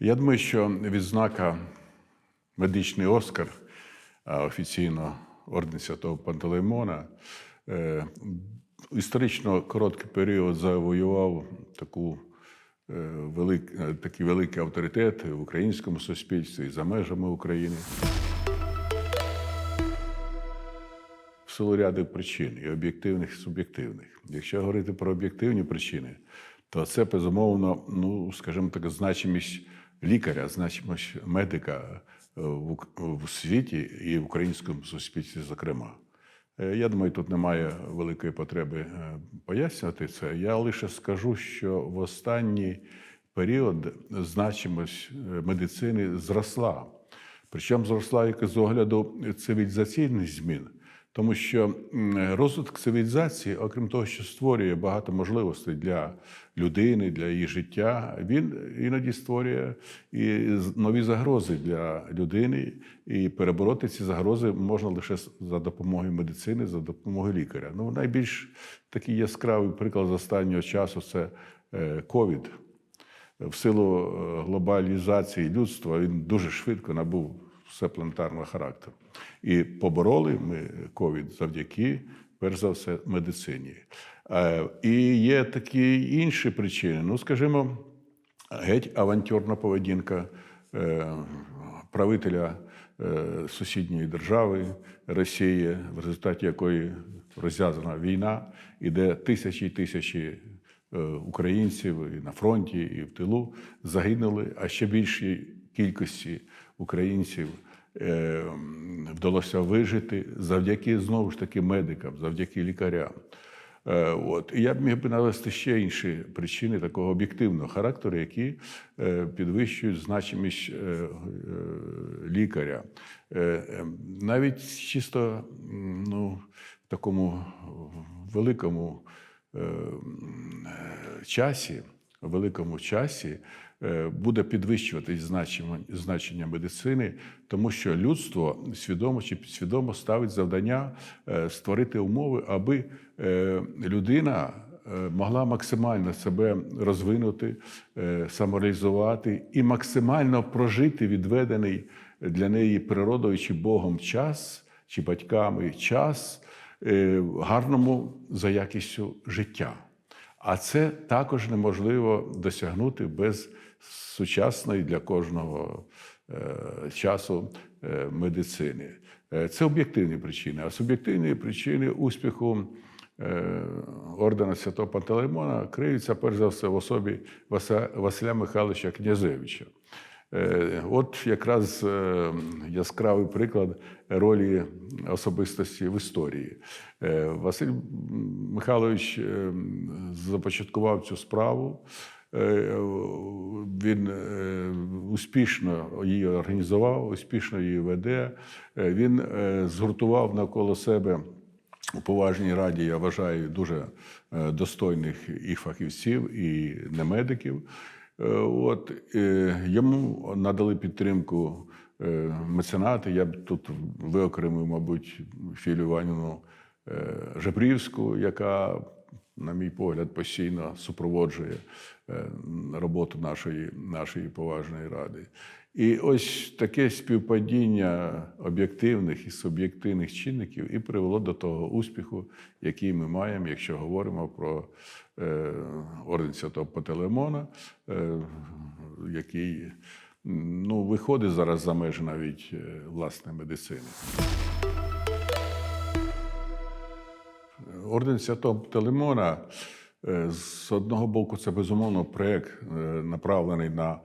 Я думаю, що відзнака медичний Оскар, офіційно орден Святого Пантелеймона, е, історично короткий період завоював таку. е, велик- е, Такий великий авторитет в українському суспільстві і за межами України. В силу ряду причин і об'єктивних, і суб'єктивних. Якщо говорити про об'єктивні причини, то це безумовно, ну скажімо так, значимість лікаря, значимість медика е, в, світі і в українському суспільстві, зокрема. Е, Я думаю, тут немає великої потреби е, пояснювати це. Я лише скажу, що в останній період значимость медицини зросла. Причому зросла як з огляду цивілізаційних змін, тому що розвиток цивілізації, окрім того, що створює багато можливостей для людини, для її життя, він іноді створює і нові загрози для людини, і перебороти ці загрози можна лише за допомогою медицини, за допомогою лікаря. Ну, найбільш такий яскравий приклад з останнього часу це е, ковід в силу е, глобалізації людства він дуже швидко набув всепланетарного характеру. І побороли ми ковід завдяки, перш за все, медицині. Е, І є такі інші причини. Ну, скажімо, геть авантюрна поведінка е, правителя е, сусідньої держави Росії, в результаті якої розв'язана війна, і де тисячі і тисячі українців і на фронті, і в тилу загинули, а ще більшій кількості українців вдалося вижити завдяки знову ж таки медикам, завдяки лікарям. Е, От. І я б міг би навести ще інші причини такого об'єктивного характеру, які е, підвищують значимість е, лікаря. Е, е, Навіть чисто ну, в такому великому е, м, е, часі, великому часі буде підвищуватись значення, значення медицини, тому що людство свідомо чи підсвідомо ставить завдання е, створити умови, аби е, людина е, могла максимально себе розвинути, е, самореалізувати і максимально прожити відведений для неї природою чи Богом час, чи батьками час е, гарному за якістю життя. А це також неможливо досягнути без сучасної для кожного е, часу е, медицини. Е, Це об'єктивні причини. А суб'єктивні причини успіху ордена Святого Пантелеймона криються перш за все в особі Василя Михайловича Князевича. От якраз яскравий приклад ролі особистості в історії. Василь Михайлович започаткував цю справу. Е, Він е, успішно її організував, успішно її веде. Е, Він е, згуртував навколо себе у поважній раді, я вважаю, дуже е, достойних і фахівців, і немедиків. Е, От е, йому надали підтримку е, меценати. Я б тут виокремив, мабуть, Філю Іванівну е, Жебрівську, яка, на мій погляд, постійно супроводжує е, роботу нашої, нашої поважної ради. І ось таке співпадіння об'єктивних і суб'єктивних чинників і привело до того успіху, який ми маємо, якщо говоримо про е, орден Святого Пантелеймона, е, який ну, виходить зараз за межі навіть е, власне медицини. Орден Святого Пантелеймона е, з одного боку, це безумовно проєкт, е, направлений на е,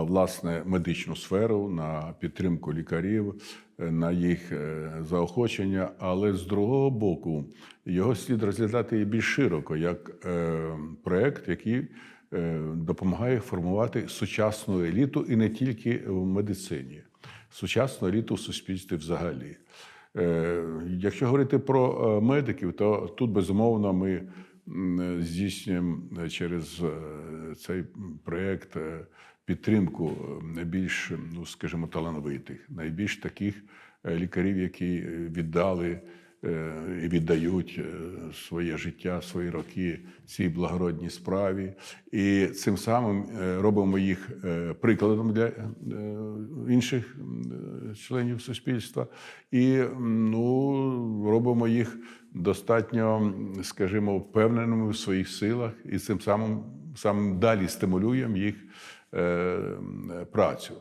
власне медичну сферу, на підтримку лікарів, е, на їх е, заохочення. Але з другого боку, його слід розглядати і більш широко, як е, проєкт, який е, допомагає формувати сучасну еліту і не тільки в медицині, сучасну еліту в суспільстві взагалі. Е, Якщо говорити про е, медиків, то тут безумовно ми здійснюємо е, через е, цей проєкт е, підтримку е, найбільш, ну скажімо, талановитих, найбільш таких е, лікарів, які е, віддали е, і віддають е, своє життя, свої роки цій благородній справі. І цим самим е, робимо їх е, прикладом для е, інших членів суспільства. І ну, робимо їх достатньо, скажімо, впевненими в своїх силах, і цим самим, самим далі стимулюємо їх е, працю.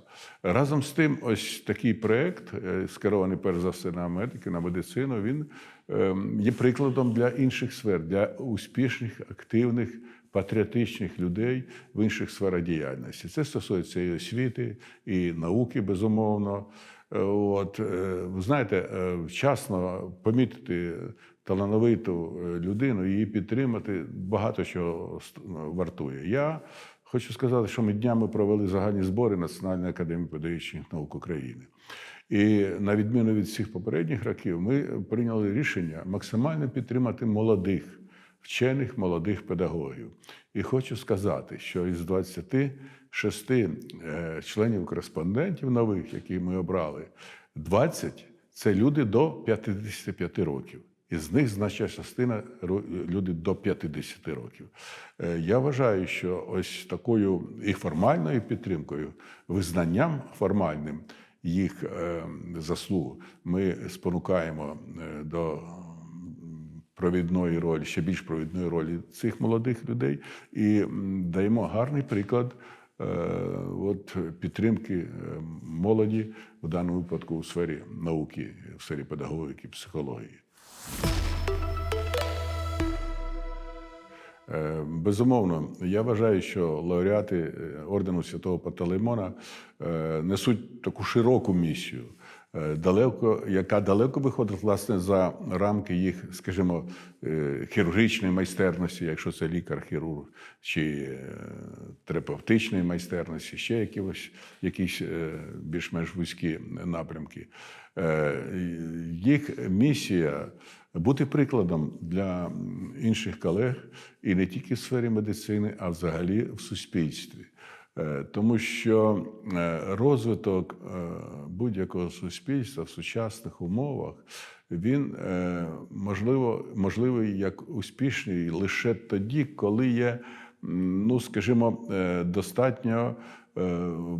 Разом з тим, ось такий проєкт, е, скерований перш за все на медики, на медицину, він е, є прикладом для інших сфер, для успішних, активних. Патріотичних людей в інших сферах діяльності. Це стосується і освіти, і науки, безумовно. Е, От, е, ви знаєте, вчасно помітити талановиту людину, її підтримати, багато чого вартує. Я хочу сказати, що ми днями провели загальні збори Національної академії педагогічних наук України. І на відміну від всіх попередніх років, ми прийняли рішення максимально підтримати молодих вчених молодих педагогів. І хочу сказати, що із 26 е, членів кореспондентів нових, які ми обрали, 20 це люди до 55 років. Із них значна частина люди до 50 років. Е, Я вважаю, що ось такою і формальною підтримкою, визнанням формальним їх е, заслуг ми спонукаємо е, до провідної ролі, ще більш провідної ролі цих молодих людей і даємо гарний приклад от, підтримки молоді в даному випадку у сфері науки, в сфері педагогіки, психології. Е, Безумовно, я вважаю, що лауреати е, ордену Святого Пантелеймона е, несуть таку широку місію, далеко, яка далеко виходить власне за рамки їх, скажімо, хірургічної майстерності, якщо це лікар-хірург, чи терапевтичної майстерності, ще якісь, якісь більш-менш вузькі напрямки. Е, Їх місія бути прикладом для інших колег і не тільки в сфері медицини, а взагалі в суспільстві. Е, Тому що е, розвиток будь-якого суспільства в сучасних умовах він можливо, можливий як успішний лише тоді, коли є, ну скажімо, достатньо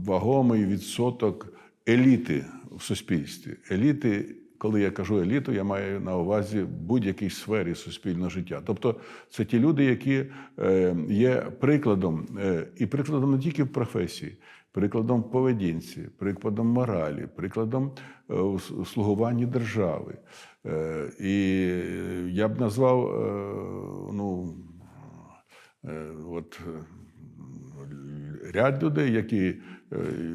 вагомий відсоток еліти в суспільстві. Еліти, коли я кажу еліту, я маю на увазі в будь-якій сфері суспільного життя. Тобто це ті люди, які е, є прикладом, е, і прикладом не тільки в професії, прикладом в поведінці, прикладом моралі, прикладом е, с- у слугуванні держави. Е, І я б назвав е, ну, е, от, е, ряд людей, які е,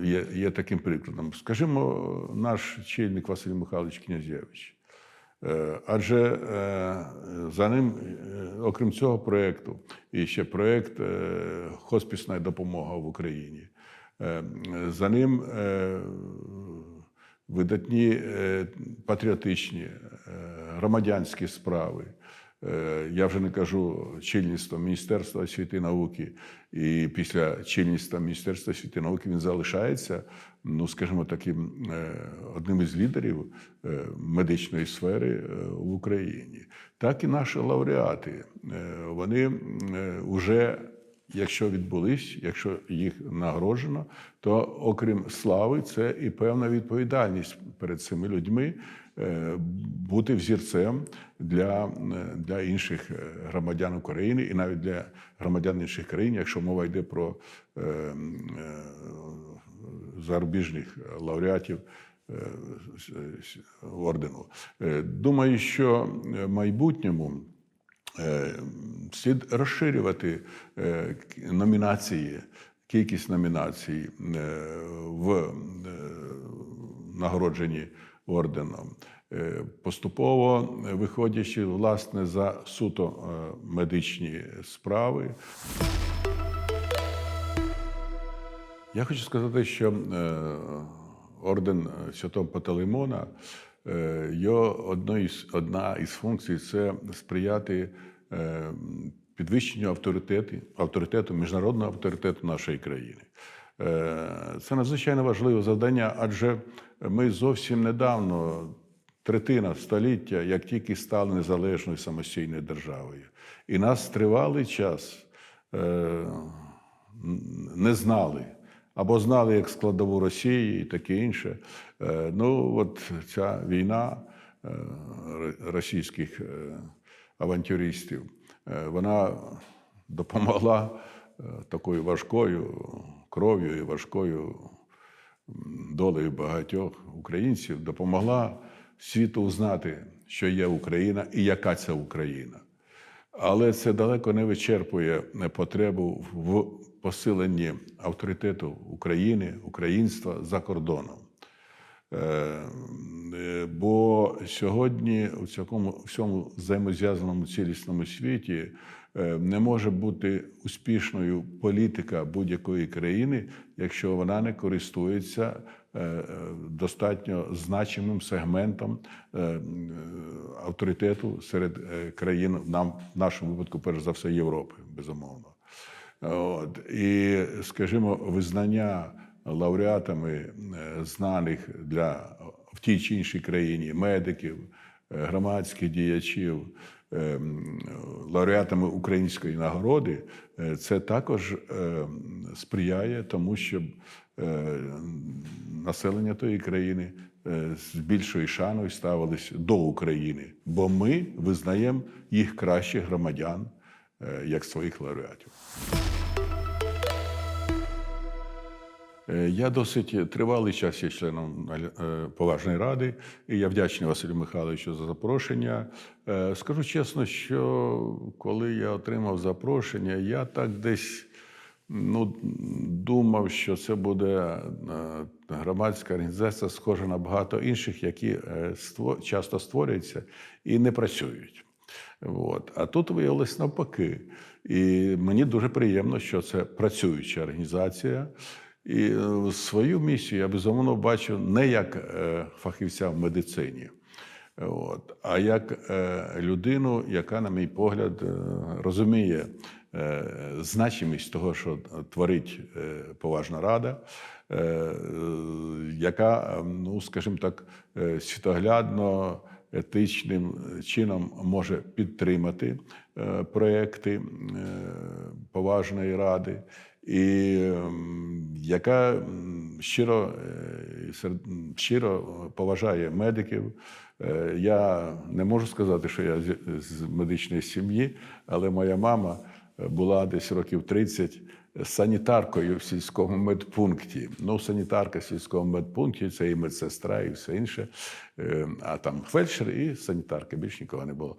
є, є таким прикладом. Скажімо, наш чільник Василь Михайлович Князєвич. Е, Адже е, за ним, е, окрім цього проєкту, і ще проєкт е, Хоспісна допомога в Україні. Е, За ним е, видатні е, патріотичні, е, громадянські справи. Е, Я вже не кажу чільництво Міністерства освіти і науки. І після чільництва Міністерства освіти і науки він залишається, ну скажімо, таким е, одним із лідерів е, медичної сфери в Україні. Так і наші лауреати. Вони вже Якщо відбулись, якщо їх нагороджено, то окрім слави, це і певна відповідальність перед цими людьми бути взірцем для, е, для інших е, громадян України і навіть для громадян інших країн, якщо мова йде про е, е, зарубіжних лауреатів е, ордену. Е, Думаю, що в майбутньому. Е, Слід розширювати е, номінації, кількість номінацій е, в е, нагородженні орденом, Е, поступово виходячи власне за суто е, медичні справи. Я хочу сказати, що е, орден Святого Пантелеймона, е, його одна із функцій це сприяти е, підвищенню авторитету, авторитету, міжнародного авторитету нашої країни. Е, Це надзвичайно важливе завдання, адже ми зовсім недавно, третина століття, як тільки стали незалежною самостійною державою. І нас тривалий час е, не знали. Або знали як складову Росії і таке інше. Е, Ну, от ця війна російських авантюристів, вона допомогла такою важкою кров'ю і важкою долею багатьох українців, допомогла світу узнати, що є Україна і яка це Україна. Але це далеко не вичерпує потребу в посиленні авторитету України, українства за кордоном. Е, е, Бо сьогодні у цьому всьому взаємозв'язаному цілісному світі не може бути успішною політика будь-якої країни, якщо вона не користується е, е, достатньо значимим сегментом е, е, авторитету серед е, країн, нам в нашому випадку, перш за все, Європи, безумовно. От. І, скажімо, визнання лауреатами е, знаних для в тій чи іншій країні медиків, е, громадських діячів, е, лауреатами української нагороди, е, це також е, сприяє тому, щоб е, населення тої країни е, з більшою шаною ставились до України, бо ми визнаємо їх кращих громадян як своїх лауреатів. Я досить тривалий час є членом е, поважної ради, і я вдячний Василю Михайловичу за запрошення. Е, Скажу чесно, що коли я отримав запрошення, я так десь ну, думав, що це буде е, громадська організація, схожа на багато інших, які е, часто створюються і не працюють. От. А тут виявилось навпаки. І мені дуже приємно, що це працююча організація. І е, свою місію я безумовно бачу не як е, фахівця в медицині, от, а як е, людину, яка, на мій погляд, е, розуміє е, значимість того, що творить е, поважна рада, е, е, яка, е, ну скажімо так, е, світоглядно етичним чином може підтримати е, проекти е, поважної ради, і ем, яка щиро, е, щиро поважає медиків. Е, Я не можу сказати, що я з- медичної сім'ї, але моя мама е, була десь років 30 санітаркою в сільському медпункті. Ну, санітарка в сільському медпункті це і медсестра, і все інше. А там фельдшер і санітарка, більш нікого не було.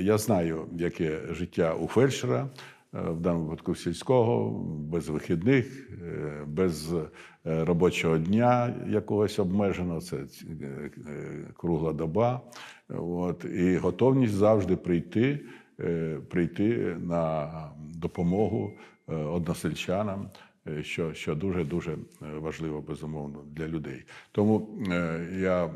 Я знаю, яке життя у фельдшера. Е, В даному випадку сільського, без вихідних, е, без е, робочого дня якогось обмеженого, це кругла доба. От, і готовність завжди прийти, прийти на допомогу односельчанам, що, що дуже дуже важливо безумовно для людей. Тому я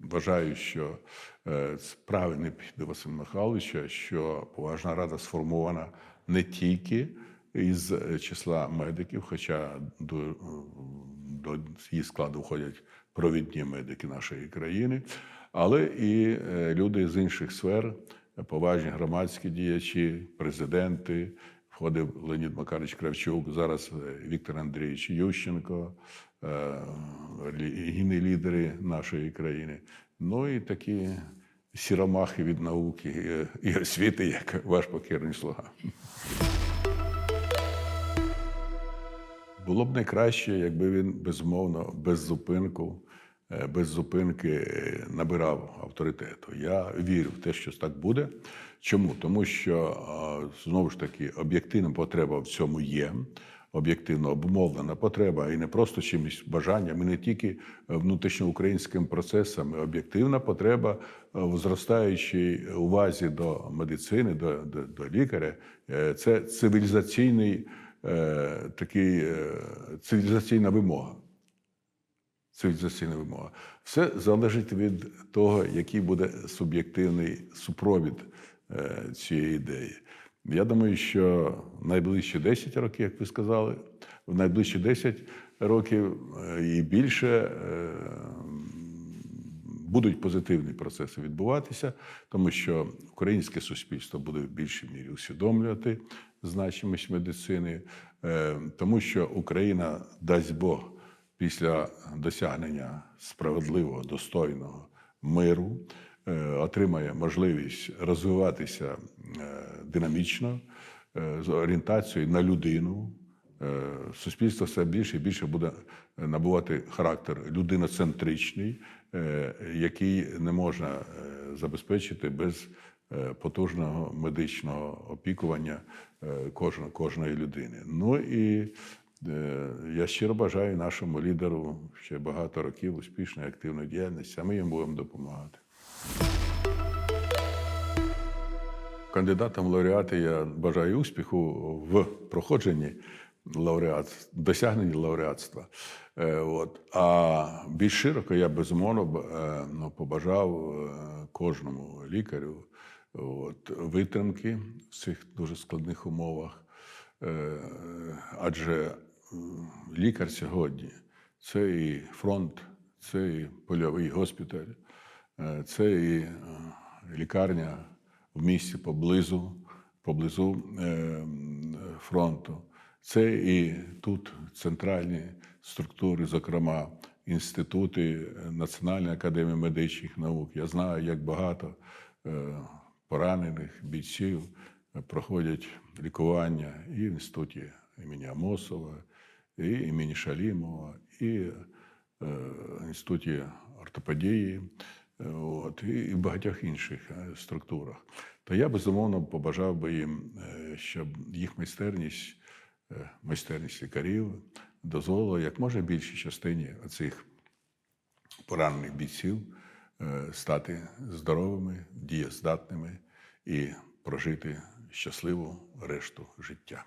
вважаю, що е, правильний підхід Василя Михайловича, що поважна рада сформована не тільки із е, числа медиків, хоча до, до її складу входять провідні медики нашої країни, але і е, люди з інших сфер, поважні громадські діячі, президенти. Входив Леонід Макарович Кравчук, зараз е, Віктор Андрійович Ющенко, е, релігійні лідери нашої країни. Ну і такі сіромахи від науки е, і освіти, як ваш покірний слуга. Було б найкраще, якби він безумовно, без зупинку, е, без зупинки набирав авторитету. Я вірю в те, що так буде. Чому? Тому що знову ж таки об'єктивна потреба в цьому є. Об'єктивно обумовлена потреба і не просто чимось бажанням, і не тільки внутрішньоукраїнським процесом. Об'єктивна потреба е, в зростаючій увазі до медицини, до, до, до лікаря. Е, Це цивілізаційний е, такий е, цивілізаційна вимога. Цивілізаційна вимога. Все залежить від того, який буде суб'єктивний супровід е, цієї ідеї. Я думаю, що найближчі 10 років, як ви сказали, в найближчі 10 років е, і більше е, будуть позитивні процеси відбуватися, тому що українське суспільство буде в більшій мірі усвідомлювати значимість медицини, е, тому що Україна дасть Бог після досягнення справедливого, достойного миру отримає можливість розвиватися е, динамічно е, з орієнтацією на людину. Е, Суспільство все більше і більше буде набувати характер людиноцентричний, е, який не можна е, забезпечити без е, потужного медичного опікування е, кожної, людини. Ну і е, я щиро бажаю нашому лідеру ще багато років успішної активної діяльності, а ми їм будемо допомагати. Кандидатам в лауреати я бажаю успіху в проходженні лауреат, досягненні лауреатства. Е, От. А більш широко я безумовно е, ну, побажав е, кожному лікарю от, витримки в цих дуже складних умовах. Адже лікар сьогодні це і фронт, це і польовий госпіталь, це і е, лікарня в місті поблизу, поблизу е, фронту. Це і тут центральні структури, зокрема інститути е, Національної академії медичних наук. Я знаю, як багато е, поранених бійців е, проходять лікування і в інституті імені Амосова, і імені Шалімова, і е, в інституті ортопедії, е, от, і в багатьох інших е, структурах. То я безумовно побажав би їм, е, щоб їх майстерність, е, майстерність лікарів дозволила як може більшій частині цих поранених бійців стати здоровими, дієздатними і прожити щасливу решту життя.